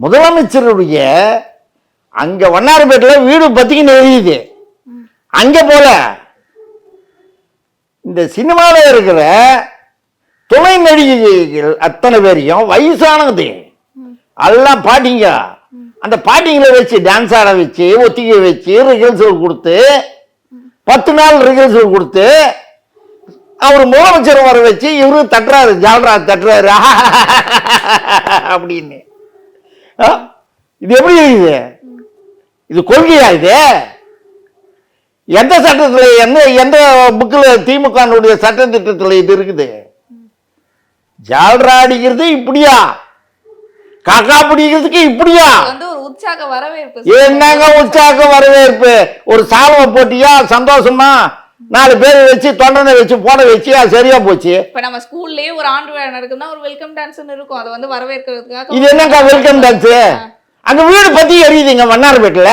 முதலமைச்சருடைய அங்க வண்ணாரப்பேட்டில் வீடு பத்திக்கின்னு எரியுது அங்க போல. இந்த சினிமாவில் இருக்கிற துணை நடிகைகள் அத்தனை பேரையும் வயசானது. எல்லாம் பாட்டிங்க. அந்த பாட்டிங்களை வச்சு டான்ஸ் ஆட வச்சு ஒத்திகை வச்சு ரிஹர்சல் கொடுத்து பத்து நாள் ரிஹர்சல் கொடுத்து அவர் முதலமைச்சர் வர வச்சு இவரு தட்டுறாரு ஜால்ரா தட்டுறாரு. அப்படின்னு. இது எப்படி இருக்குது? இது கொள்கையா இது? எந்த சட்டத்துல எந்த எந்த புக்கில் திமுகனுடைய சட்ட திட்டத்தில் இது இருக்குது? ஜால்ரா அடிக்கிறது இப்படியா? காக்கா பிடிக்கிறதுக்கு இப்படியா? இது என்னங்க உற்சாக வரவேற்பு? ஒரு சால்வை போட்டியா? சந்தோஷமா? நாலு பேர் வச்சு தொண்டனை வச்சு போட வச்சு அது சரியா போச்சு. இப்ப நம்ம ஸ்கூல்லயே ஒரு ஆண்டு விழா நடக்குதுன்னா ஒரு வெல்கம் டான்ஸ்னு இருக்கும். அதை வந்து வரவேற்கிறதுக்காக இது என்னக்கா வெல்கம் டான்ஸ் அங்க வீடு பத்தி எரியுதுங்க வண்ணாரப்பேட்டில்